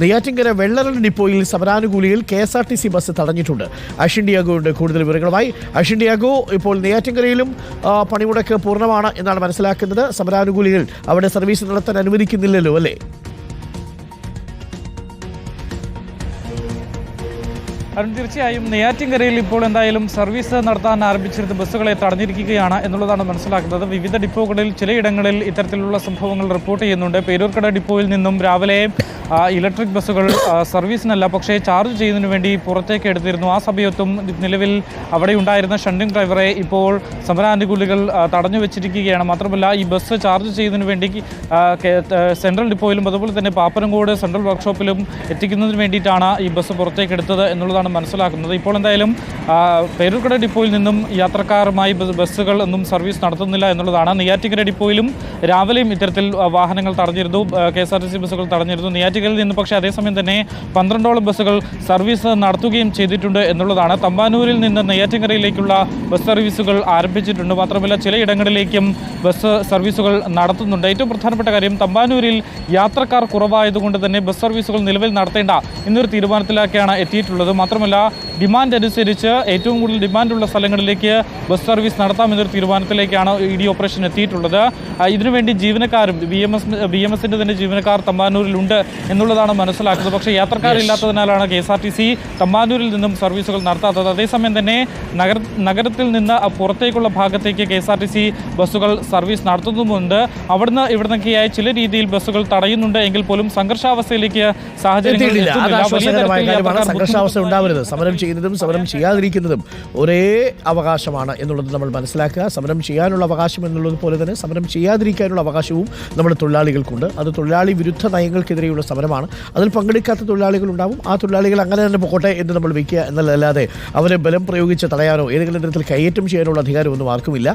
നെയ്യാറ്റിങ്കര വെള്ളറൽ ഡിപ്പോയിൽ സമരാനുകൂലിയിൽ K S R T C bus തടഞ്ഞിട്ടുണ്ട്. Ashin ഡിയാഗോയുടെ കൂടുതൽ വിവരങ്ങളുമായി അഷിൻ ഡിയാഗോ ഇപ്പോൾ നെയ്യാറ്റിങ്കരയിലും പണിമുടക്ക് പൂർണമാണ് എന്നാണ് മനസ്സിലാക്കുന്നത്. സമരാനുകൂലികൾ അവിടെ സർവീസ് നടത്താൻ അനുവദിക്കുന്നില്ലല്ലോ അല്ലേ? അരുൺ തീർച്ചയായും നെയ്യാറ്റിൻകരയിൽ ഇപ്പോൾ എന്തായാലും സർവീസ് നടത്താൻ ആരംഭിച്ചിരുന്ന ബസ്സുകളെ തടഞ്ഞിരിക്കുകയാണ് എന്നുള്ളതാണ് മനസ്സിലാക്കുന്നത്. വിവിധ ഡിപ്പോകളിൽ ചിലയിടങ്ങളിൽ ഇത്തരത്തിലുള്ള സംഭവങ്ങൾ റിപ്പോർട്ട് ചെയ്യുന്നുണ്ട്. പേരൂർക്കട ഡിപ്പോയിൽ നിന്നും രാവിലെ ഇലക്ട്രിക് ബസ്സുകൾ സർവീസിനല്ല പക്ഷേ ചാർജ് ചെയ്യുന്നതിന് വേണ്ടി പുറത്തേക്ക് എടുത്തിരുന്നു. ആ സമയത്തും നിലവിൽ അവിടെ ഉണ്ടായിരുന്ന ഷണ്ടിങ് ഡ്രൈവറെ ഇപ്പോൾ സമരാനുകൂലികൾ തടഞ്ഞു വെച്ചിരിക്കുകയാണ്. മാത്രമല്ല ഈ ബസ് ചാർജ് ചെയ്യുന്നതിന് വേണ്ടി സെൻട്രൽ ഡിപ്പോയിലും അതുപോലെ തന്നെ പാപ്പനംകോട് സെൻട്രൽ വർക്ക്ഷോപ്പിലും എത്തിക്കുന്നതിന് വേണ്ടിയിട്ടാണ് ഈ ബസ് പുറത്തേക്ക് എടുത്തത് എന്നുള്ളതാണ് മനസ്സിലാക്കുന്നത്. ഇപ്പോൾ എന്തായാലും പേരൂർക്കട ഡിപ്പോയിൽ നിന്നും യാത്രക്കാരുമായി ബസ്സുകൾ ഒന്നും സർവീസ് നടത്തുന്നില്ല എന്നുള്ളതാണ്. നെയ്യാറ്റിക്കര ഡിപ്പോയിലും രാവിലെയും ഇത്തരത്തിൽ വാഹനങ്ങൾ തടഞ്ഞിരുന്നു. K S R T C ബസ്സുകൾ തടഞ്ഞിരുന്നു. നെയ്യാറ്റിക്കരയിൽ നിന്ന് പക്ഷേ അതേസമയം തന്നെ പന്ത്രണ്ടോളം ബസ്സുകൾ സർവീസ് നടത്തുകയും ചെയ്തിട്ടുണ്ട് എന്നുള്ളതാണ്. തമ്പാനൂരിൽ നിന്ന് നെയ്യാറ്റിൻകരയിലേക്കുള്ള ബസ് സർവീസുകൾ ആരംഭിച്ചിട്ടുണ്ട്. മാത്രമല്ല ചിലയിടങ്ങളിലേക്കും ബസ് സർവീസുകൾ നടത്തുന്നുണ്ട്. ഏറ്റവും പ്രധാനപ്പെട്ട കാര്യം തമ്പാനൂരിൽ യാത്രക്കാർ കുറവായതുകൊണ്ട് തന്നെ ബസ് സർവീസുകൾ നിലവിൽ നടത്തേണ്ട എന്നൊരു തീരുമാനത്തിലേക്കാണ് എത്തിയിട്ടുള്ളത്. മാത്രമല്ല ഡിമാൻഡ് അനുസരിച്ച് ഏറ്റവും കൂടുതൽ ഡിമാൻഡുള്ള സ്ഥലങ്ങളിലേക്ക് ബസ് സർവീസ് നടത്താമെന്നൊരു തീരുമാനത്തിലേക്കാണ് ഇ ഡി ഓപ്പറേഷൻ എത്തിയിട്ടുള്ളത്. ഇതിനുവേണ്ടി ജീവനക്കാരും B M S B M എസിന്റെ തന്നെ ജീവനക്കാർ തമ്പാനൂരിലുണ്ട് എന്നുള്ളതാണ് മനസ്സിലാക്കുന്നത്. പക്ഷേ യാത്രക്കാരില്ലാത്തതിനാലാണ് K S R T C തമ്പാനൂരിൽ നിന്നും സർവീസുകൾ നടത്താത്തത്. അതേസമയം തന്നെ നഗര നഗരത്തിൽ നിന്ന് പുറത്തേക്കുള്ള ഭാഗത്തേക്ക് K S R T C ബസ്സുകൾ സർവീസ് നടത്തുന്നുമുണ്ട്. അവിടുന്ന് ഇവിടുന്നൊക്കെയായി ചില രീതിയിൽ ബസ്സുകൾ തടയുന്നുണ്ട്. എങ്കിൽ പോലും സംഘർഷാവസ്ഥയിലേക്ക് സാഹചര്യം സംഘർഷാവസ്ഥ ഉണ്ടാവരുത്. സമരം ചെയ്യുന്നതും സമരം ചെയ്യാതിരിക്കുന്നതും ഒരേ അവകാശമാണ് എന്നുള്ളത് നമ്മൾ മനസ്സിലാക്കുക. സമരം ചെയ്യാനുള്ള അവകാശം എന്നുള്ളത് പോലെ തന്നെ സമരം ചെയ്യാതിരിക്കാനുള്ള അവകാശവും നമ്മുടെ തൊഴിലാളികൾക്കുണ്ട്. അത് തൊഴിലാളി വിരുദ്ധ നയങ്ങൾക്കെതിരെയുള്ള സമരമാണ് അതിൽ പങ്കെടുക്കാത്ത തൊഴിലാളികൾ ഉണ്ടാവും ആ തൊഴിലാളികൾ അങ്ങനെ തന്നെ പോകട്ടെ എന്ന് നമ്മൾ വയ്ക്കുക എന്നല്ലാതെ അവരെ ബലം പ്രയോഗിച്ച് തടയാനോ ഏതെങ്കിലും തരത്തിൽ കയ്യേറ്റം ചെയ്യാനുള്ള അധികാരമൊന്നും ആർക്കുമില്ല.